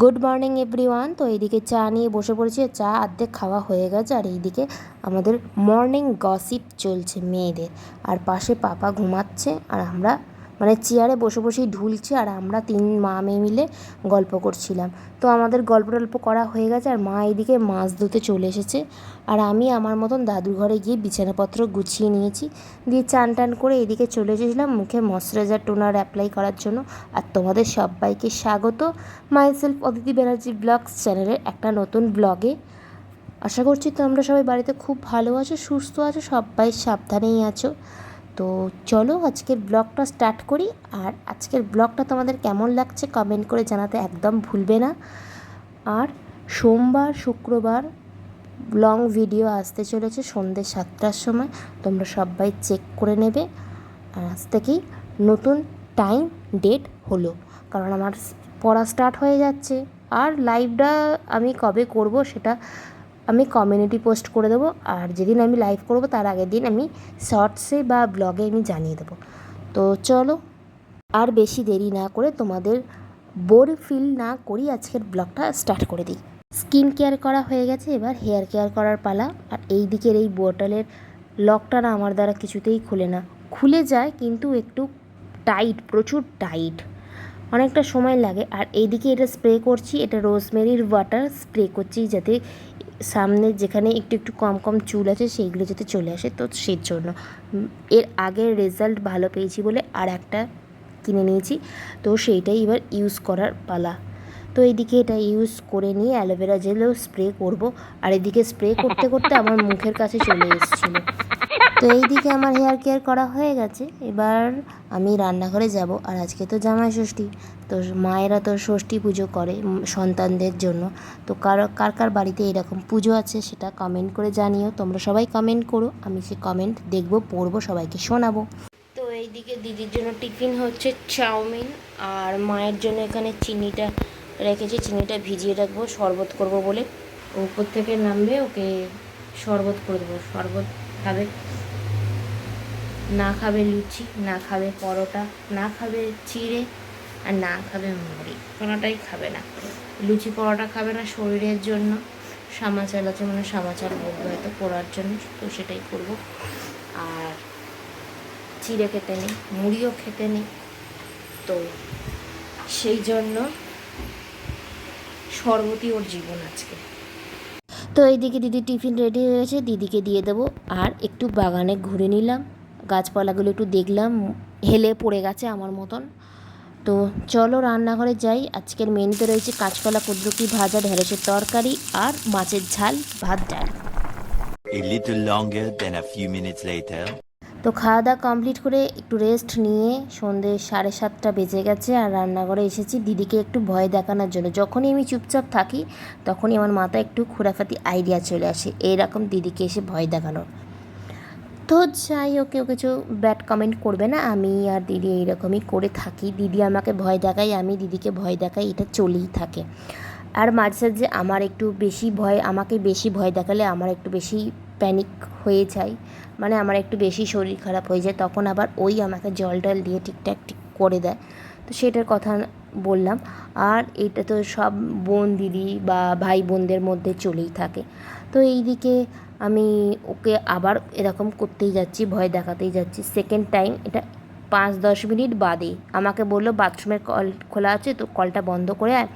Good morning every one তো এইদিকে চা নিয়ে বসে পড়েছি চা অর্ধেক খাওয়া হয়ে গেছে আর এইদিকে আমাদের মর্নিং গসিপ চলছে মেয়েদের। আর পাশে পাপা ঘুমাচ্ছে আর আমরা মানে চেয়ারে বসে বসেই ঢুলছে আর আমরা তিন মা মেয়ে মিলে গল্প করছিলাম। তো আমাদের গল্প টল্প করা হয়ে গেছে আর মা এদিকে মাছ ধুতে চলে এসেছে। আর আমি আমার মতন দাদুর ঘরে গিয়ে বিছানাপত্র গুছিয়ে নিয়েছি। দিয়ে চান টান করে এদিকে চলে এসেছিলাম মুখে ময়শ্চারাইজার টোনার অ্যাপ্লাই করার জন্য। আর তোমাদের সবাইকে স্বাগত myself Aditi Banerjee blogs চ্যানেলের একটা নতুন ব্লগে। আশা করছি তোমরা সবাই বাড়িতে খুব ভালো আছো, সুস্থ আছো, সবাই সাবধানেই আছো। তো চলো আজকের ব্লগটা স্টার্ট করি। আর আজকের ব্লগটা তোমাদের কেমন লাগছে কমেন্ট করে জানাতে একদম ভুলবে না। আর সোমবার, শুক্রবার লং ভিডিও আসতে চলেছে সন্ধ্যে সাতটার সময়। তোমরা সবাই চেক করে নেবে। আর আজ থেকেই নতুন টাইম ডেট হলো। কারণ আমার পড়া স্টার্ট হয়ে যাচ্ছে। আর লাইভটা আমি কবে করব সেটা আমি কমিউনিটি পোস্ট করে দেবো। আর যেদিন আমি লাইভ করব, তার আগের দিন আমি শর্টসে বা ব্লগে আমি জানিয়ে দেবো। তো চলো, আর বেশি দেরি না করে তোমাদের বোর ফিল না করি আজকের ব্লগটা স্টার্ট করে দিই। স্কিন কেয়ার করা হয়ে গেছে, এবার হেয়ার কেয়ার করার পালা। আর এই দিকের এই বোটলের লকটা না আমার দ্বারা কিছুতেই খুলে না। খুলে যায়, কিন্তু একটু টাইট প্রচুর টাইট অনেকটা সময় লাগে। আর এইদিকে এটা স্প্রে করছি, এটা রোজমেরির ওয়াটার স্প্রে করছি যাতে সামনে যেখানে একটু একটু কম কম চুল আছে, সেইগুলো যাতে চলে আসে, তো সেই জন্য। এর আগের রেজাল্ট ভালো পেয়েছি বলে আর একটা কিনে নিয়েছি, তো সেইটাই এবার ইউজ করার পালা। তো এইদিকে এটা ইউজ করে নিয়ে অ্যালোভেরা জেলও স্প্রে করব, আর এদিকে স্প্রে করতে করতে আমার মুখের কাছে চলে এসেছিল। তো এইদিকে আমার হেয়ার কেয়ার করা হয়ে গেছে। এবার আমি রান্নাঘরে যাব, আর আজকে তো জামাই ষষ্ঠী। তো মায়েরা তো ষষ্ঠী পুজো করে সন্তানদের জন্য। তো কার কার কার বাড়িতে এরকম পুজো আছে সেটা কমেন্ট করে জানিও। তোমরা সবাই কমেন্ট করো, আমি সে কমেন্ট দেখব, পড়ব, সবাইকে শোনাবো। তো এইদিকে দিদির জন্য টিফিন হচ্ছে চাউমিন, আর মায়ের জন্য এখানে চিনিটা রেখেছি, চিনিটা ভিজিয়ে রাখব, শরবত করব বলে। উপর থেকে নামবে, ওকে শরবত করে দেবো, শরবত খাবে। না খাবে লুচি, না খাবে পরোটা, না খাবে চিড়ে আর না খাবে মুড়ি। কোনোটাই খাবে না। লুচি পরোটা খাবে না শরীরের জন্য। সামা চাল আছে মানে সামা চাল বলব হয়তো পড়ার জন্য, তো সেটাই করব। আর চিড়ে খেতে নেই, মুড়িও খেতে নেই। তো সেই জন্য শরবতই ওর জীবন আজকে। তো এইদিকে দিদি টিফিন রেডি হয়ে গেছে, দিদিকে দিয়ে দেবো। আর একটু বাগানে ঘুরে নিলাম। গাছপালাগুলো একটু দেখলাম হেলে পড়ে গেছে আমার মতন। তো চলো রান্নাঘরে যাই। আজকের মেনুতে রয়েছে কাঁচকলা কুদ্রুকি ভাজা ঢেঁড়সের তরকারি আর মাছের ঝাল ভাত ডাল. তো খাওয়া দাওয়া কমপ্লিট করে একটু রেস্ট নিয়ে সন্ধে সাড়ে সাতটা বেজে গেছে আর রান্নাঘরে এসেছি। দিদিকে একটু ভয় দেখানোর জন্য। যখনই আমি চুপচাপ থাকি তখনই আমার মাথায় একটু খোরাফাতি আইডিয়া চলে আসে। এইরকম দিদিকে এসে ভয় দেখানোর। তো যাই হোক, কেউ কিছু ব্যাড কমেন্ট করবে না। আমি আর দিদি এইরকমই করে থাকি। দিদি আমাকে ভয় দেখাই আমি দিদিকে ভয় দেখাই, এটা চলেই থাকে। আর মাঝে সাঝে আমার একটু বেশি ভয়, আমাকে বেশি ভয় দেখালে আমার একটু বেশি প্যানিক হয়ে যায়। মানে আমার একটু বেশি শরীর খারাপ হয়ে যায়, তখন আবার ওই আমাকে জল টল দিয়ে ঠিকঠাক ঠিক করে দেয়। তো সেটার কথা বললাম। আর এটা তো সব বোন দিদি বা ভাই বোনদের মধ্যে চলেই থাকে। তো এই দিকে আমি ওকে আবার এরকম করতেই যাচ্ছি, ভয় দেখাতেই যাচ্ছি। সেকেন্ড টাইম এটা পাঁচ দশ মিনিট বাদে আমাকে বলল, বাথরুমের কল খোলা আছে, তো কলটা বন্ধ করে আয়।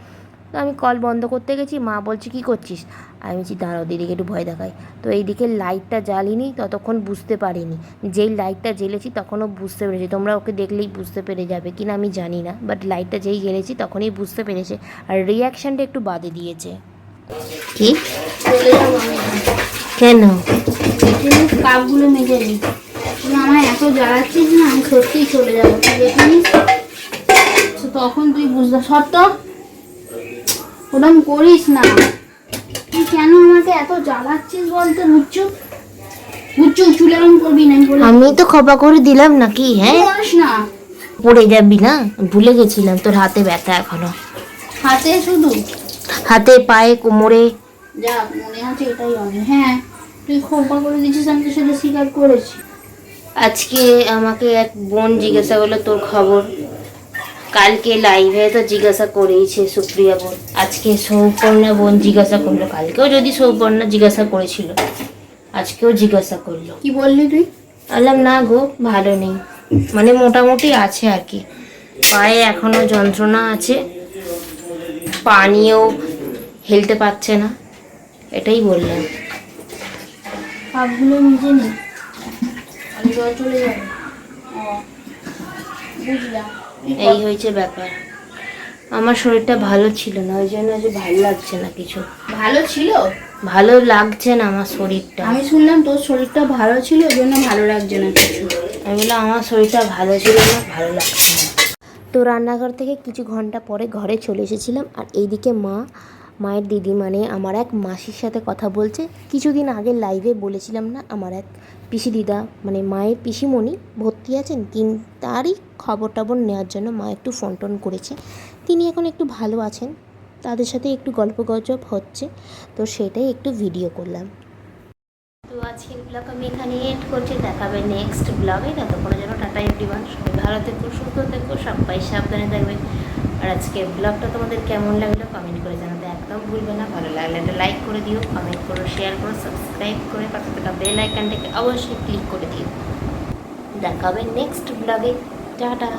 তো আমি কল বন্ধ করতে গেছি মা বলছে কী করছিস? আমি বলছি দাঁড়াও দিদিকে একটু ভয় দেখাই। তো এইদিকে লাইটটা জ্বালিনি ততক্ষণ বুঝতে পারিনি। যেই লাইটটা জ্বেলেছি তখনও বুঝতে পেরেছি। তোমরা ওকে দেখলেই বুঝতে পেরে যাবে কিনা আমি জানি না বাট লাইটটা যেই জ্বেলেছি তখনই বুঝতে পেরেছে। আর রিয়াকশানটা একটু বাদে দিয়েছে। কি? চলে যাব আমি। কেন? কাপগুলো মেজে নিই তুই আমায় এত জ্বালাচ্ছিস না আমি সত্যিই চলে যাব তখন তুই বুঝতে সত্য ওরম করিস না। তুই কেন আমাকে এত জ্বালাচ্ছিস বলতে বুঝছ? বুঝছ চুল এরম করবি না আমি তো খপা করে দিলাম নাকি হ্যাঁ? করিস না। পড়ে যাবি না? ভুলে গেছিলাম তোর হাতে ব্যথা এখনও। হাতে শুধু? হাতে পায়ে কোমরে। যা মনে আছে এটাই অনেক হ্যাঁ তুই খোপা করে দিচ্ছিস আমি তো সেটা স্বীকার করেছি। আজকে আমাকে এক বোন জিজ্ঞাসা করল তোর খবর? কালকে লাইভে তো জিজ্ঞাসা করেইছে সুপ্রিয়া বোন। আজকে সৌপর্ণা বোন জিজ্ঞাসা করল। কালকেও যদি সৌপর্ণা জিজ্ঞাসা করেছিল আজকেও জিজ্ঞাসা করল। কি বললি তুই? বললাম না গো ভালো নেই। মানে মোটামুটি আছে আর কি। পায়ে এখনও যন্ত্রণা আছে। পা নিয়েও হেলতে পারছে না। এটাই বললাম। নিজে নে। আমি জল চলে যাবে। বুঝলাম। এই হয়েছে ব্যাপার। আমার শরীরটা ভালো ছিল না ওই জন্য যে ভালো লাগছে না কিছু। ভালো ছিল? ভালো লাগছে না আমার শরীরটা। আমি শুনলাম তোর শরীরটা ভালো ছিল ওই জন্য ভালো লাগছে না কিছু। আমি বললাম আমার শরীরটা ভালো ছিল না ভালো লাগছে না। তো রান্নাঘর থেকে কিছু ঘণ্টা পরে ঘরে চলে এসেছিলাম আর এইদিকে মা মায়ের দিদি মানে আমার এক মাসির সাথে কথা বলছে। কিছুদিন আগে লাইভে বলেছিলাম না, আমার এক পিসি দিদা মানে মায়ের পিসিমণি ভর্তি আছেন, তিন তারই খবর টবর নেওয়ার জন্য মা একটু ফোন টোন করেছে। তিনি এখন একটু ভালো আছেন, তাদের সাথে একটু গল্প গজব হচ্ছে, তো সেটাই একটু ভিডিও করলাম। তো আজকের ব্লগ আমি এখানে এড করছি, দেখাবে নেক্সট ব্লগে ততক্ষণের জন্য টাটা এভরিওয়ান সবাই ভালো থেকো, সুস্থ থেকো, সবাই সাবধানে থাকবে। আর আজকের ব্লগটা তোমাদের কেমন লাগল কমেন্ট করে জানাতে একদম ভুলবে না? ভালো লাগলে একটা লাইক করে দিও কমেন্ট করো শেয়ার করো সাবস্ক্রাইব করে পাশে থাকা বেল আইকনটাকে অবশ্যই ক্লিক করে দিও। দেখা হবে নেক্সট ব্লগে টাটা।